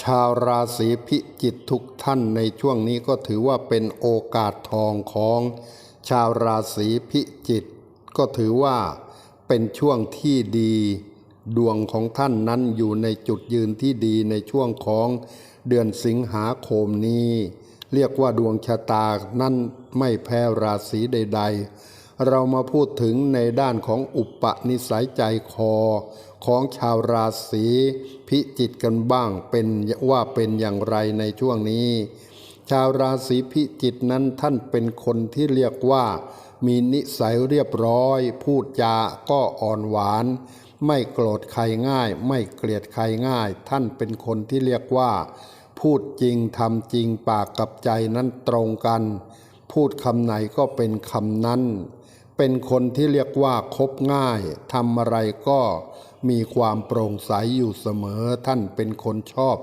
ชาวราศีพิจิกทุกท่านในช่วงนี้ก็ถือว่าเป็นโอกาสทองของชาวราศีพิจิกก็ถือว่าเป็นช่วงที่ดี ดวงของท่านนั้นอยู่ในจุดยืนที่ดีในช่วงของเดือนสิงหาคมนี้ เรียกว่าดวงชะตานั้นไม่แพ้ราศีใด ๆ เรามาพูดถึงในด้านของอุปนิสัยใจคอ ของชาวราศีพิจิกกันบ้างเป็นว่าเป็นอย่างไรในช่วงนี้ ชาวราศีพิจิกนั้นท่านเป็นคนที่เรียกว่า มีนิสัยเรียบร้อย พูดจาก็อ่อนหวาน ไม่โกรธใครง่าย ไม่เกลียดใครง่าย ท่านเป็นคนที่เรียกว่า พูดจริงทำจริงปากกับใจนั้นตรงกัน พูดคำไหนก็เป็นคำนั้น เป็นคนที่เรียกว่าคบง่ายทำอะไรก็มีความโปร่งใสอยู่เสมอท่านเป็นคนชอบ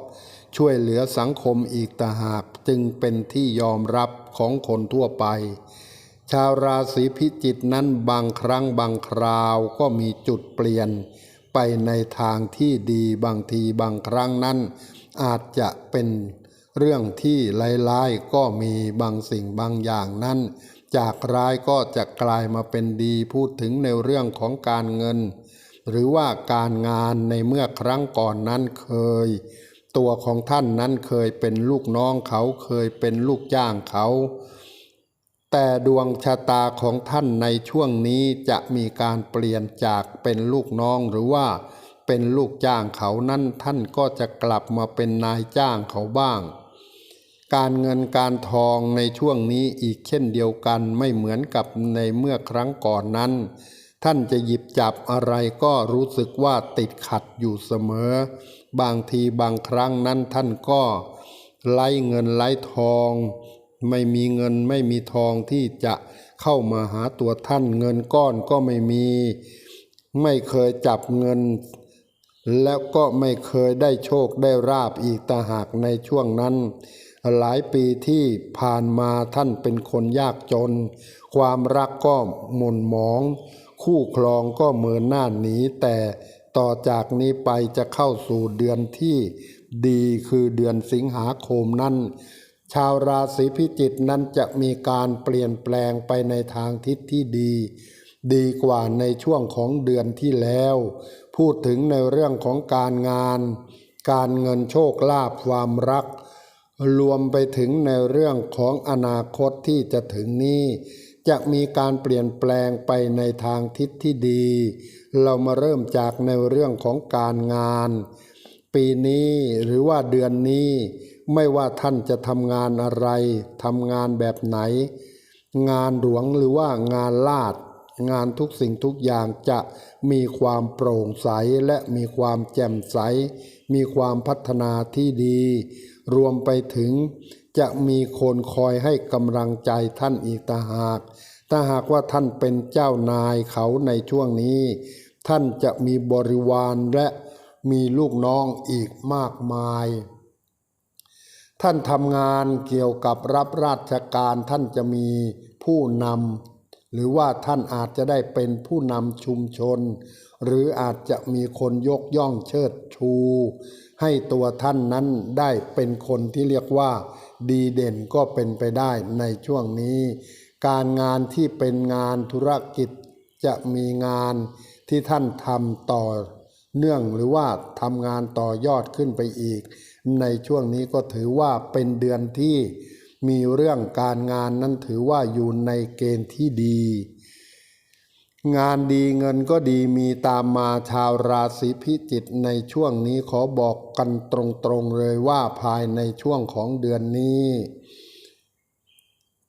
ช่วยเหลือสังคมอีกต่างหากจึงเป็นที่ยอมรับของคนทั่วไป ชาวราศีพิจิกนั้นบางครั้งบางคราวก็มีจุดเปลี่ยน ไปในทางที่ดีบางทีบางครั้งนั้น อาจจะเป็นเรื่องที่ร้ายๆก็มีบางสิ่งบางอย่างนั้น จากร้ายก็จะกลายมาเป็นดีพูดถึงในเรื่องของการเงิน หรือว่าการงานในเมื่อครั้งก่อนนั้นเคย ตัวของท่านนั้นเคยเป็นลูกน้องเขาเคยเป็นลูกจ้างเขา แต่ดวงชะตาของท่านในช่วงนี้จะมีการเปลี่ยนจากเป็นลูกน้องหรือว่าเป็นลูกจ้างเขานั้นท่านก็จะกลับมาเป็นนายจ้างเขาบ้าง การเงินการทองในช่วงนี้อีกเช่นเดียวกันไม่เหมือนกับในเมื่อครั้งก่อนนั้น ท่านจะหยิบจับอะไรก็รู้สึกว่าติดขัดอยู่เสมอ บางทีบางครั้งนั้นท่านก็ไล่เงินไล่ทอง ไม่มีเงินไม่มีทองที่จะเข้ามาหาตัวท่านเงินก้อนก็ไม่มี ไม่เคยจับเงิน แล้วก็ไม่เคยได้โชคได้ราบอีกต่าหากในช่วงนั้น หลายปีที่ผ่านมาท่านเป็นคนยากจน ความรักก็หม่นหมอง คู่ครองก็เมินหน้าหนีแต่ต่อจากนี้ไปจะเข้าสู่เดือนที่ดีคือเดือนสิงหาคมนั้น ชาวราศีพิจิกนั้นจะมีการเปลี่ยนแปลงไปในทางทิศที่ดี ดีกว่าในช่วงของเดือนที่แล้ว พูดถึงในเรื่องของการงาน การเงินโชคลาภความรัก รวมไปถึงในเรื่องของอนาคตที่จะถึงนี้ จะมีการเปลี่ยนแปลงไปในทางทิศที่ดี เรามาเริ่มจากในเรื่องของการงาน ปีนี้หรือว่าเดือนนี้ ไม่ว่าท่านจะทำงานอะไรทำงานแบบไหน งานหลวงหรือว่างานลาด งานทุกสิ่งทุกอย่างจะมีความโปร่งใสและมีความแจ่มใส มีความพัฒนาที่ดี รวมไปถึงจะมีคนคอยให้กำลังใจท่านอีกต่างหาก ถ้าหากว่าท่านเป็นเจ้านายเขาในช่วงนี้ ท่านจะมีบริวารและมีลูกน้องอีกมากมาย ท่านทำงานเกี่ยวกับรับราชการท่านจะมีผู้นำหรือว่าท่านอาจจะได้เป็นผู้นำชุมชน หรืออาจจะมีคนยกย่องเชิดชู ให้ตัวท่านนั้นได้เป็นคนที่เรียกว่า ดีเด่นก็เป็นไปได้ในช่วงนี้ การงานที่เป็นงานธุรกิจจะมีงานที่ท่านทำต่อ เนื่องหรือว่าทำงานต่อยอดขึ้นไปอีก ในช่วงนี้ก็ถือว่าเป็นเดือนที่มีเรื่องการงานนั้นถือว่าอยู่ในเกณฑ์ที่ดี งานดีเงินก็ดีมีตามมาชาวราศีพิจิกในช่วงนี้ขอบอกกันตรงๆเลยว่าภายในช่วงของเดือนนี้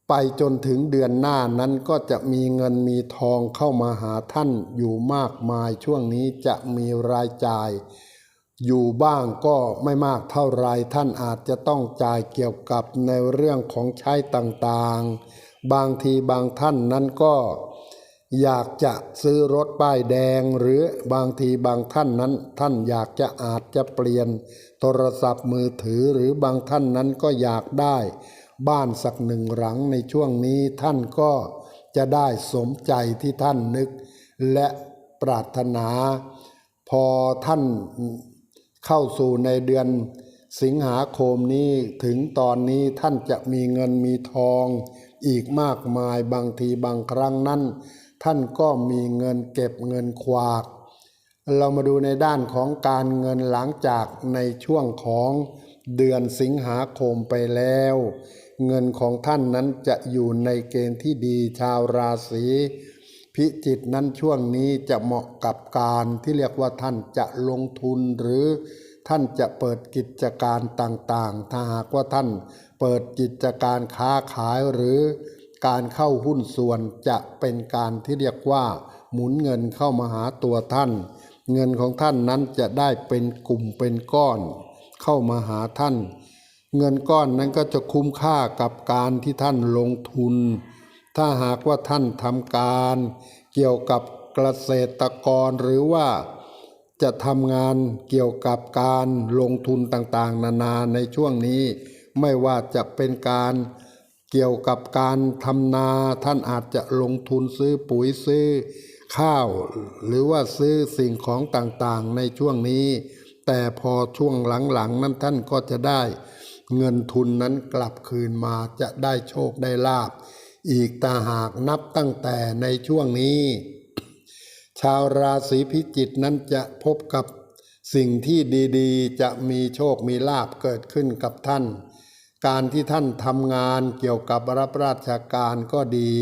ไปจนถึงเดือนหน้านั้นก็จะมีเงินมีทองเข้ามาหาท่านอยู่มากมายช่วงนี้จะมีรายจ่าย อยู่บ้างก็ไม่มากเท่าไรท่านอาจจะต้องจ่ายเกี่ยวกับในเรื่องของใช้ต่างๆ บางทีบางท่านนั้นก็ อยากจะซื้อรถป้ายแดงหรือบางทีบางท่านนั้น ท่านอยากจะอาจจะเปลี่ยน โทรศัพท์มือถือหรือบางท่านนั้นก็อยากได้ บ้านสักหนึ่งหลังในช่วงนี้ท่านก็จะได้สมใจที่ท่านนึก และปรารถนา พอท่านเข้าสู่ในเดือนสิงหาคมนี้ถึงตอนนี้ท่านจะมีเงินมีทอง อีกมากมายบางทีบางครั้งนั้น ท่านก็มีเงินเก็บเงินควาก เรามาดูในด้านของการเงินหลังจากในช่วงของเดือนสิงหาคมไปแล้ว เงินของท่านนั้นจะอยู่ในเกณฑ์ที่ดีชาวราศีพิจิกนั้นช่วงนี้จะเหมาะกับการที่เรียกว่าท่านจะลงทุนหรือท่านจะเปิดกิจการต่างๆ ถ้าหากว่าท่านเปิดกิจการค้าขายหรือ การเข้าหุ้นส่วนจะเป็นการที่เรียกว่า หมุนเงินเข้ามาหาตัวท่าน เงินของท่านนั้นจะได้เป็นกลุ่มเป็นก้อน เข้ามาหาท่าน เงินก้อนนั้นก็จะคุ้มค่ากับการที่ท่านลงทุน ถ้าหากว่าท่านทำการ เกี่ยวกับเกษตรกรหรือว่าจะทำงานเกี่ยวกับการลงทุนต่างๆ นานาในช่วงนี้ ไม่ว่าจะเป็นการ เกี่ยวกับการทำนาท่านอาจจะลงทุนซื้อปุ๋ยซื้อข้าว หรือว่าซื้อสิ่งของต่างๆในช่วงนี้ แต่พอช่วงหลังๆนั้นท่านก็จะได้ เงินทุนนั้นกลับคืนมาจะได้โชคได้ลาบ อีกตาหากนับตั้งแต่ในช่วงนี้ ชาวราศีพิจิกนั้นจะพบกับสิ่งที่ดีๆ จะมีโชคมีลาบเกิดขึ้นกับท่าน การที่ท่านทำงานเกี่ยวกับรับราชการก็ดี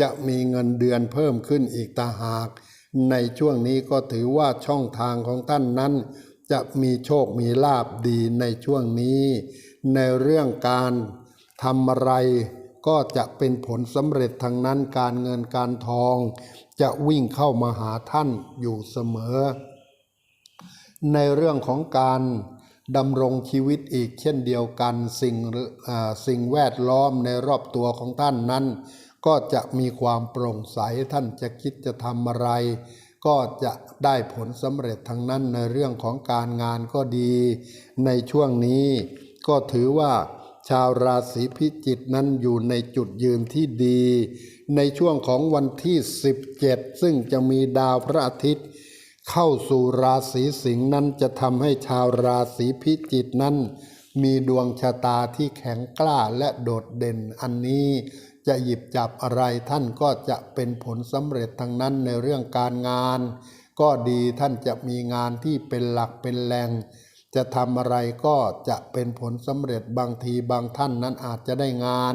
จะมีเงินเดือนเพิ่มขึ้นอีกตาหาก ในช่วงนี้ก็ถือว่าช่องทางของท่านนั้น จะมีโชคมีลาบดีในช่วงนี้ ในเรื่องการทำอะไรก็จะเป็นผลสำเร็จทางนั้นการเงินการทอง จะวิ่งเข้ามาหาท่านอยู่เสมอ ในเรื่องของการ ดำรงชีวิตอีกเช่นเดียวกันสิ่งสิ่งแวดล้อมในรอบตัวของท่านนั้น ก็จะมีความโปร่งใสท่านจะคิดจะทำอะไร ก็จะได้ผลสำเร็จทั้งนั้นในเรื่องของการงานก็ดี ในช่วงนี้ก็ถือว่าชาวราศีพิจิกนั้นอยู่ในจุดยืนที่ดี ในช่วงของวันที่ 17 ซึ่งจะมีดาวพระอาทิตย์ เข้าสู่ราศีสิงห์นั้นจะทำให้ชาวราศีพิจิกนั้น มีดวงชะตาที่แข็งกล้าและโดดเด่นอันนี้จะหยิบจับอะไรท่านก็จะเป็นผลสำเร็จทางนั้นในเรื่องการงาน ก็ดีท่านจะมีงานที่เป็นหลักเป็นแหล่งจะทำอะไรก็จะเป็นผลสำเร็จบางทีบางท่านนั้นอาจจะได้งาน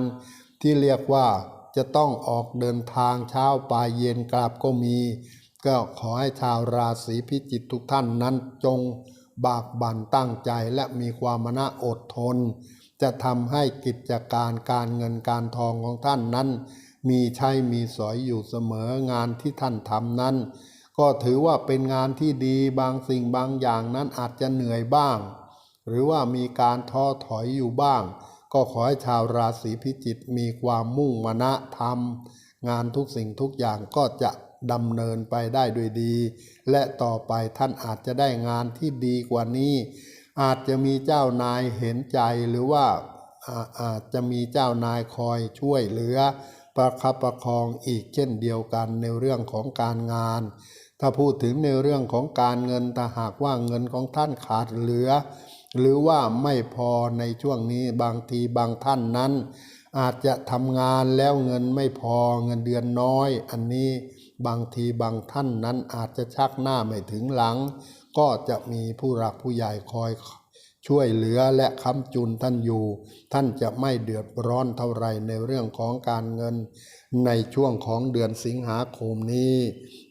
ที่เรียกว่าจะต้องออกเดินทางเช้าปลายเย็นกลับก็มี ก็ขอให้ชาวราศีพิจิกทุกท่านนั้นจงบากบั่นตั้งใจและมีความมนะอดทน จะทำให้กิจการการเงินการทองของท่านนั้น มีใช้มีสอยอยู่เสมองานที่ท่านทำนั้น ก็ถือว่าเป็นงานที่ดีบางสิ่งบางอย่างนั้นอาจจะเหนื่อยบ้าง หรือว่ามีการท้อถอยอยู่บ้าง ก็ขอให้ชาวราศีพิจิกมีความมุ่งมนะทำงานทุกสิ่งทุกอย่างก็จะ ดำเนินไปได้ด้วยดี และต่อไปท่านอาจจะได้งานที่ดีกว่านี้ อาจจะมีเจ้านายเห็นใจหรือว่าอาจจะมีเจ้านายคอยช่วยเหลือ ประคับประคองอีกเช่นเดียวกันในเรื่องของการงาน ถ้าพูดถึงในเรื่องของการเงินถ้าหากว่าเงินของท่านขาดเหลือ หรือว่าไม่พอในช่วงนี้บางทีบางท่านนั้น อาจจะทำงานแล้วเงินไม่พอเงินเดือนน้อย อันนี้ บางทีบางท่านนั้นอาจจะชักหน้าไม่ถึงหลัง ก็จะมีผู้หลักผู้ใหญ่คอยช่วยเหลือและค้ำจุนท่านอยู่ ท่านจะไม่เดือดร้อนเท่าไรในเรื่องของการเงิน ในช่วงของเดือนสิงหาคมนี้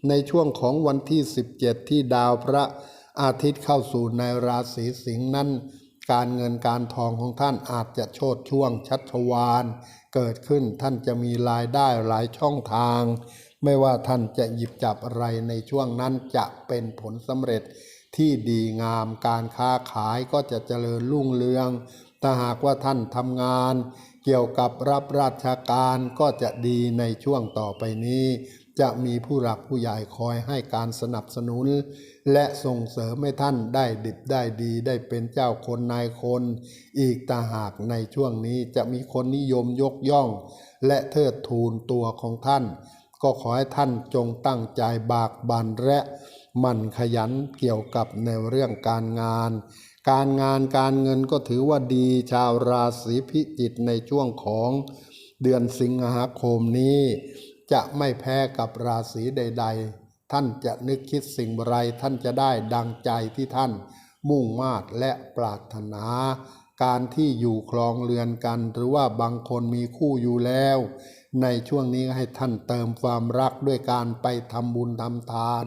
ในช่วงของวันที่ 17 ที่ดาวพระอาทิตย์เข้าสู่ในราศีสิงห์นั้น การเงินการทองของท่านอาจจะโชดช่วงชัชวาน เกิดขึ้นท่านจะมีรายได้หลายช่องทาง ไม่ว่าท่านจะหยิบจับอะไรในช่วงนั้นจะเป็นผลสำเร็จที่ดีงามการค้าขายก็จะเจริญรุ่งเรืองถ้าหากว่าท่านทำงาน เกี่ยวกับรับราชการก็จะดีในช่วงต่อไปนี้ จะมีผู้หลักผู้ใหญ่คอยให้การสนับสนุน และส่งเสริมให้ท่านได้ดิบได้ดีได้เป็นเจ้าคนนายคน อีกตาหากในช่วงนี้จะมีคนนิยมยกย่อง และเทิดทูนตัวของท่าน ก็ขอให้ท่านจงตั้งใจบากบั่นและหมันขยันเกี่ยวกับในเรื่องการงาน การงานการเงินก็ถือว่าดีชาวราศีพิจิกในช่วงของเดือนสิงหาคมนี้ จะไม่แพ้กับราศีใด ๆ ท่านจะนึกคิดสิ่งไรท่านจะได้ดังใจที่ท่านมุ่งมาดและปรารถนา การที่อยู่คลองเรือนกัน หรือว่าบางคนมีคู่อยู่แล้ว ในช่วงนี้ให้ท่านเติมความรักด้วยการไปทำบุญทำทาน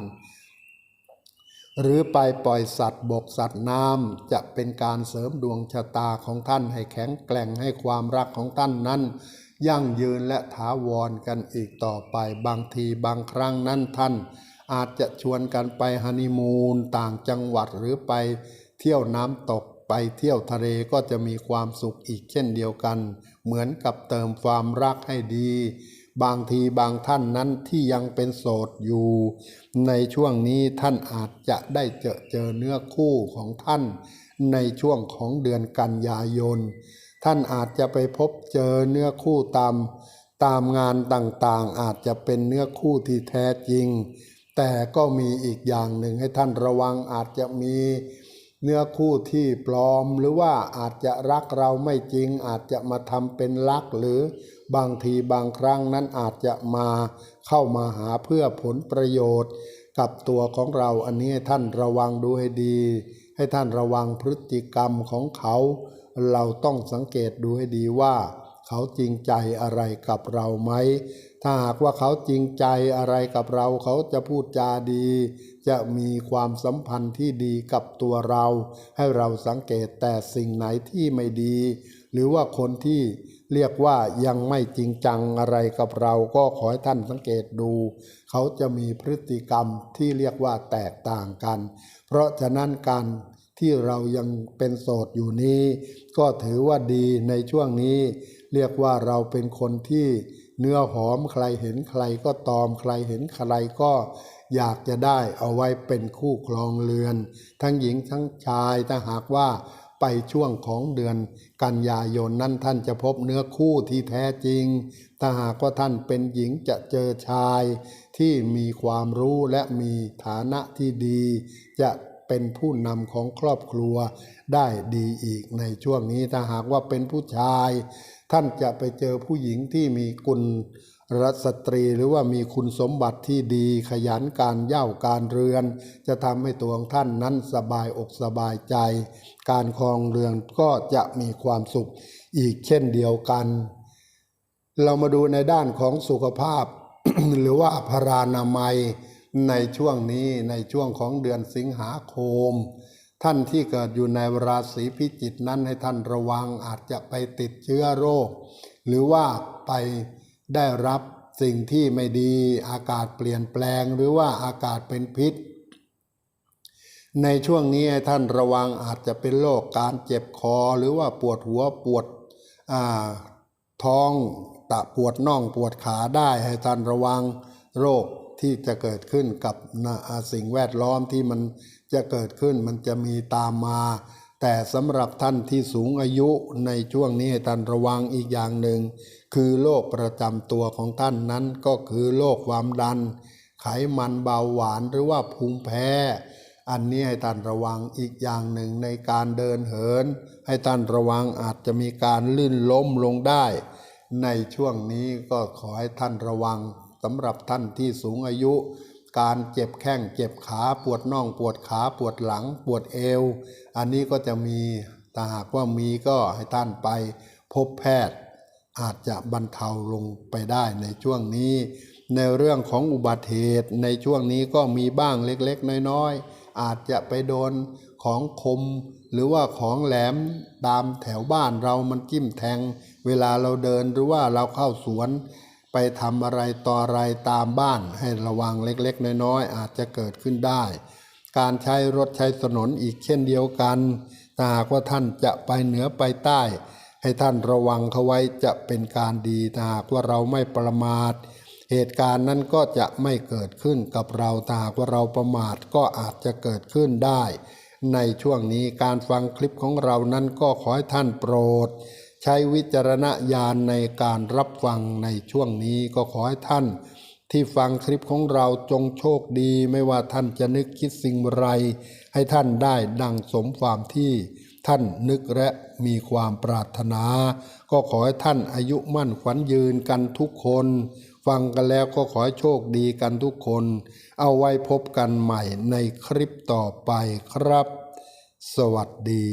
หรือไปปล่อยสัตว์บกสัตว์น้ำจะเป็นการเสริมดวงชะตาของท่านให้แข็งแกร่งให้ความรักของท่านนั้น ยั่งยืนและถาวรกันอีกต่อไปบางทีบางครั้งนั้นท่าน อาจจะชวนกันไปฮันนีมูนต่างจังหวัดหรือไปเที่ยวน้ำตก ไปเที่ยวทะเลก็จะมีความสุขอีกเช่นเดียวกัน เหมือนกับเติมความรักให้ดี บางทีบางท่านนั้นที่ยังเป็นโสดอยู่ ในช่วงนี้ท่านอาจจะได้เจอเจอเนื้อคู่ของท่าน ในช่วงของเดือนกันยายน ท่านอาจจะไปพบเจอเนื้อคู่ตาม ตามงานต่างๆ อาจจะเป็นเนื้อคู่ที่แท้จริง แต่ก็มีอีกอย่างหนึ่งให้ท่านระวังอาจจะมี เนื้อคู่ที่ปลอมหรือว่าอาจจะรักเราไม่จริง อาจจะมาทำเป็นรักหรือบางทีบางครั้งนั้นอาจจะมาเข้ามาหาเพื่อผลประโยชน์ กับตัวของเราอันนี้ท่านระวังดูให้ดี ให้ท่านระวังพฤติกรรมของเขา เราต้องสังเกตดูให้ดีว่า เขาจริงใจอะไรกับเราไหม ถ้าหากว่าเขาจริงใจอะไรกับเรา เขาจะพูดจาดี จะมีความสัมพันธ์ที่ดีกับตัวเรา ให้เราสังเกตแต่สิ่งไหนที่ไม่ดี หรือว่าคนที่เรียกว่ายังไม่จริงจังอะไรกับเราก็ขอให้ท่านสังเกตดู เขาจะมีพฤติกรรมที่เรียกว่าแตกต่างกัน เพราะฉะนั้นการที่เรายังเป็นโสดอยู่นี้ ก็ถือว่าดีในช่วงนี้ เรียกว่าเราเป็นคนที่เนื้อหอมใครเห็นใครก็ตอมใครเห็นใครก็อยากจะได้เอาไว้เป็นคู่ครองเรือน ทั้งหญิงทั้งชายถ้าหากว่าไปช่วงของเดือนกันยายนนั้นท่านจะพบเนื้อคู่ที่แท้จริง ถ้าหากว่าท่านเป็นหญิงจะเจอชายที่มีความรู้และมีฐานะที่ดี จะ เป็นผู้นำของครอบครัวได้ดีอีกในช่วงนี้ถ้าหากว่าเป็นผู้ชาย ท่านจะไปเจอผู้หญิงที่มีกุลรัสตรีหรือว่ามีคุณสมบัติที่ดีขยันการเย่าการเรือน จะทำให้ตัวของท่านนั้นสบายอกสบายใจ การครองเรือนก็จะมีความสุขอีกเช่นเดียวกัน เรามาดูในด้านของสุขภาพ หรือว่าพรานามัย ในช่วงนี้ในช่วงของเดือนสิงหาคม ท่านที่เกิดอยู่ในราศีพิจิกนั้นให้ท่านระวังอาจจะไปติดเชื้อโรค หรือว่าไปได้รับสิ่งที่ไม่ดีอากาศเปลี่ยนแปลงหรือว่าอากาศเป็นพิษ ในช่วงนี้ท่านระวังอาจจะเป็นโรคการเจ็บคอ หรือว่าปวดหัวปวดท้องตะปวดน่องปวดขาได้ให้ท่านระวังโรค ที่จะเกิดขึ้นกับสิ่งแวดล้อมที่มันจะเกิดขึ้นมันจะมีตามมา แต่สำหรับท่านที่สูงอายุในช่วงนี้ให้ท่านระวังอีกอย่างหนึ่ง คือโรคประจำตัวของท่านนั้นก็คือโรคความดัน ไขมันเบาหวานหรือว่าภูมิแพ้ อันนี้ให้ท่านระวังอีกอย่างหนึ่งในการเดินเหิน ให้ท่านระวังอาจจะมีการลื่นล้มลงได้ ในช่วงนี้ก็ขอให้ท่านระวัง สำหรับท่านที่สูงอายุ การเจ็บแข้งเจ็บขาปวดน่องปวดขาปวดหลังปวดเอว อันนี้ก็จะมีถ้าหากว่ามีก็ให้ท่านไปพบแพทย์ อาจจะบรรเทาลงไปได้ในช่วงนี้ ในเรื่องของอุบัติเหตุในช่วงนี้ก็มีบ้างเล็กๆ น้อยๆ อาจจะไปโดนของคมหรือว่าของแหลมตามแถวบ้านเรามันจิ้มแทง เวลาเราเดินหรือว่าเราเข้าสวน ไปทำอะไรต่ออะไรตามบ้านให้ระวังเล็กๆ น้อยๆ อาจจะเกิดขึ้นได้ การใช้รถใช้ถนนอีกเช่นเดียวกันหากว่าท่านจะไปเหนือไปใต้ ให้ท่านระวังเขาไว้จะเป็นการดีหากว่าเราไม่ประมาท เหตุการณ์นั้นก็จะไม่เกิดขึ้นกับเราหากว่าเราประมาทก็อาจจะเกิดขึ้นได้ ในช่วงนี้การฟังคลิปของเรานั้นก็ขอให้ท่านโปรด ช้วิจารณญาณในการรับฟังในช่วงนี้ก็ขอให้ท่าน ที่ฟังคลิปของเราจงโชคดี ไม่ว่าท่านจะนึกคิดสิ่งไร ให้ท่านได้ดังสมความที่ท่านนึกและมีความปรารถนา ก็ขอให้ท่านอายุมั่นขวัญยืนกันทุกคน ฟังกันแล้วก็ขอให้โชคดีกันทุกคน เอาไว้พบกันใหม่ในคลิปต่อไปครับ สวัสดี